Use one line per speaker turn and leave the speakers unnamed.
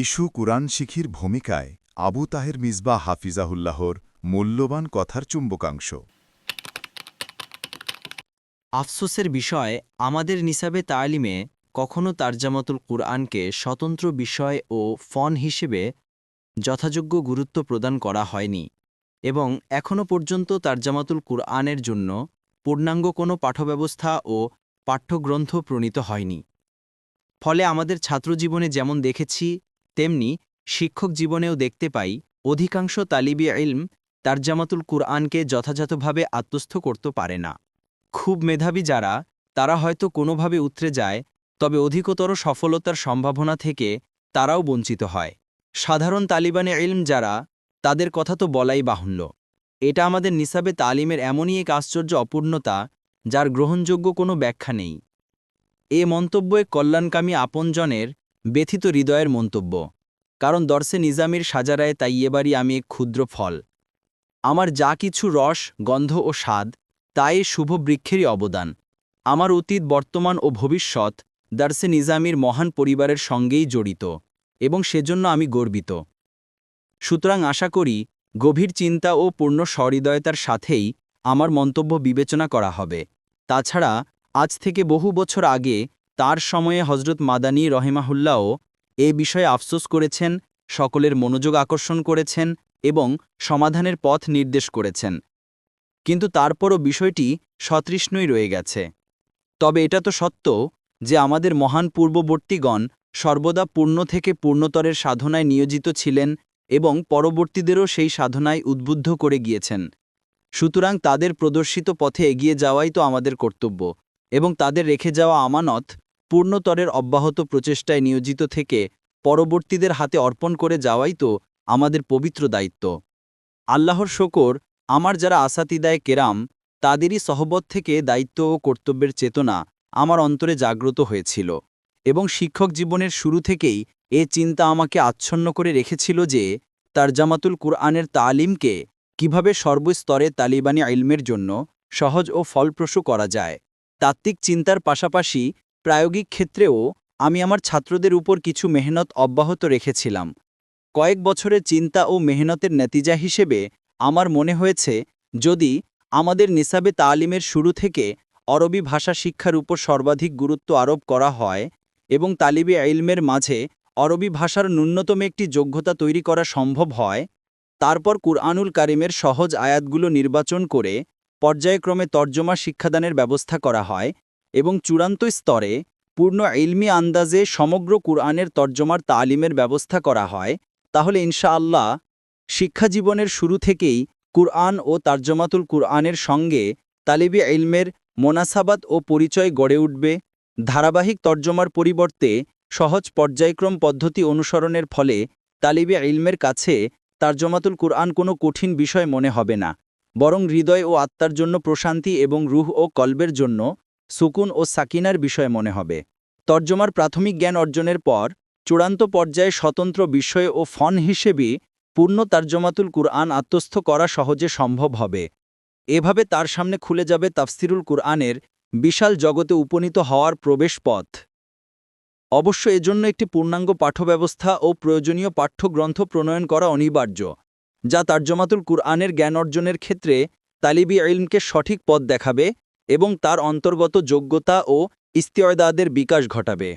Issue কুরআন শিখির ভূমিকায় আবু তাহের মিসবা হাফিজাহুল্লাহর মূল্যবান কথার চুম্বকাংশ।
আফসোসের বিষয়, আমাদের নিসাবে তালিমে কখনও তারজামাতুল কুরআনকে স্বতন্ত্র বিষয় ও ফন হিসেবে যথাযোগ্য গুরুত্ব প্রদান করা হয়নি এবং এখনও পর্যন্ত তারজামাতুল কুরআনের জন্য পূর্ণাঙ্গ কোনো পাঠ্যব্যবস্থা ও পাঠ্যগ্রন্থ প্রণীত হয়নি। ফলে আমাদের ছাত্রজীবনে যেমন দেখেছি তেমনি, শিক্ষক জীবনেও দেখতে পাই, অধিকাংশ তালিবি ইলম তারজামাতুল কুরআনকে যথাযথভাবে আত্মস্থ করতে পারে না। খুব মেধাবী যারা, তারা হয়তো কোনোভাবে উতরে যায়, তবে অধিকতর সফলতার সম্ভাবনা থেকে তারাও বঞ্চিত হয়। সাধারণ তালিবানে ইলম যারা, তাদের কথা তো বলাই বাহুল্য। এটা আমাদের নিসাবে তালিমের এমনই এক আশ্চর্য অপূর্ণতা, যার গ্রহণযোগ্য কোনো ব্যাখ্যা নেই। এ মন্তব্য কল্যাণকামী আপনজনের ব্যথিত হৃদয়ের মন্তব্য। কারণ দর্শে নিজামির সাজারায় তাই এবারই আমি এক ক্ষুদ্র ফল। আমার যা কিছু রস, গন্ধ ও স্বাদ, তাই শুভ বৃক্ষেরই অবদান। আমার অতীত, বর্তমান ও ভবিষ্যৎ দার্সে নিজামির মহান পরিবারের সঙ্গেই জড়িত এবং সেজন্য আমি গর্বিত। সুতরাং আশা করি, গভীর চিন্তা ও পূর্ণ সহৃদয়তার সাথেই আমার মন্তব্য বিবেচনা করা হবে। তাছাড়া, আজ থেকে বহু বছর আগে তার সময়ে হজরত মাদানী রহিমাহুল্লাও এ বিষয়ে আফসোস করেছেন, সকলের মনোযোগ আকর্ষণ করেছেন এবং সমাধানের পথ নির্দেশ করেছেন। কিন্তু তারপরও বিষয়টি সতৃষ্ণই রয়ে গেছে। তবে এটা তো সত্য যে আমাদের মহান পূর্ববর্তীগণ সর্বদা পূর্ণ থেকে পূর্ণতরের সাধনায় নিয়োজিত ছিলেন এবং পরবর্তীদেরও সেই সাধনায় উদ্বুদ্ধ করে গিয়েছেন। সুতরাং তাদের প্রদর্শিত পথে এগিয়ে যাওয়াই তো আমাদের কর্তব্য এবং তাদের রেখে যাওয়া আমানত পূর্ণতরের অব্যাহত প্রচেষ্টায় নিয়োজিত থেকে পরবর্তীদের হাতে অর্পণ করে যাওয়াই তো আমাদের পবিত্র দায়িত্ব। আল্লাহর শকর, আমার যারা আসাতিদায় কেরাম, তাদেরই সহবত থেকে দায়িত্ব ও কর্তব্যের চেতনা আমার অন্তরে জাগ্রত হয়েছিল এবং শিক্ষক জীবনের শুরু থেকেই এ চিন্তা আমাকে আচ্ছন্ন করে রেখেছিল যে তার জামাতুল কুরআনের তালিমকে কীভাবে সর্বস্তরে তালিবানি আইলমের জন্য সহজ ও ফলপ্রসূ করা যায়। তাত্ত্বিক চিন্তার পাশাপাশি প্রায়োগিক ক্ষেত্রেও আমি আমার ছাত্রদের উপর কিছু মেহনত অব্যাহত রেখেছিলাম। কয়েক বছরের চিন্তা ও মেহনতের নেতিজা হিসেবে আমার মনে হয়েছে, যদি আমাদের নিসাবে তালিমের শুরু থেকে অরবি ভাষা শিক্ষার উপর সর্বাধিক গুরুত্ব আরোপ করা হয় এবং তালিবে আইলমের মাঝে অরবি ভাষার ন্যূনতম একটি যোগ্যতা তৈরি করা সম্ভব হয়, তারপর কুরআনুল কারিমের সহজ আয়াতগুলো নির্বাচন করে পর্যায়ক্রমে তর্জমা শিক্ষাদানের ব্যবস্থা করা হয় এবং চূড়ান্ত স্তরে পূর্ণ ইলমি আন্দাজে সমগ্র কুরআনের তর্জমার তালিমের ব্যবস্থা করা হয়, তাহলে ইনশাআল্লাহ শিক্ষাজীবনের শুরু থেকেই কুরআন ও তার্জমাতুল কুরআনের সঙ্গে তালিবি ইলমের মোনাসাবাত ও পরিচয় গড়ে উঠবে, ধারাবাহিক তর্জমার পরিবর্তে সহজ পর্যায়ক্রম পদ্ধতি অনুসরণের ফলে তালিবে ইলমের কাছে তার্জমাতুল কুরআন কোনো কঠিন বিষয় মনে হবে না, বরং হৃদয় ও আত্মার জন্য প্রশান্তি এবং রুহ ও কল্বের জন্য সুকুন ও সাকিনার বিষয় মনে হবে। তর্জমার প্রাথমিক জ্ঞান অর্জনের পর, চূড়ান্ত পর্যায়ে স্বতন্ত্র বিষয় ও ফন হিসেবে পূর্ণ তার্জমাতুল কুরআন আত্মস্থ করা সহজে সম্ভব হবে। এভাবে তার সামনে খুলে যাবে তাফসিরুল কুরআনের বিশাল জগতে উপনীত হওয়ার প্রবেশ পথ। অবশ্য এজন্য একটি পূর্ণাঙ্গ পাঠ্যব্যবস্থা ও প্রয়োজনীয় পাঠ্যগ্রন্থ প্রণয়ন করা অনিবার্য, যা তার্জমাতুল কুরআনের জ্ঞান অর্জনের ক্ষেত্রে তালিবি ইলমকে সঠিক পথ দেখাবে এবং তার অন্তর্গত যোগ্যতা ও ইস্তিয়দাদের বিকাশ ঘটাবে।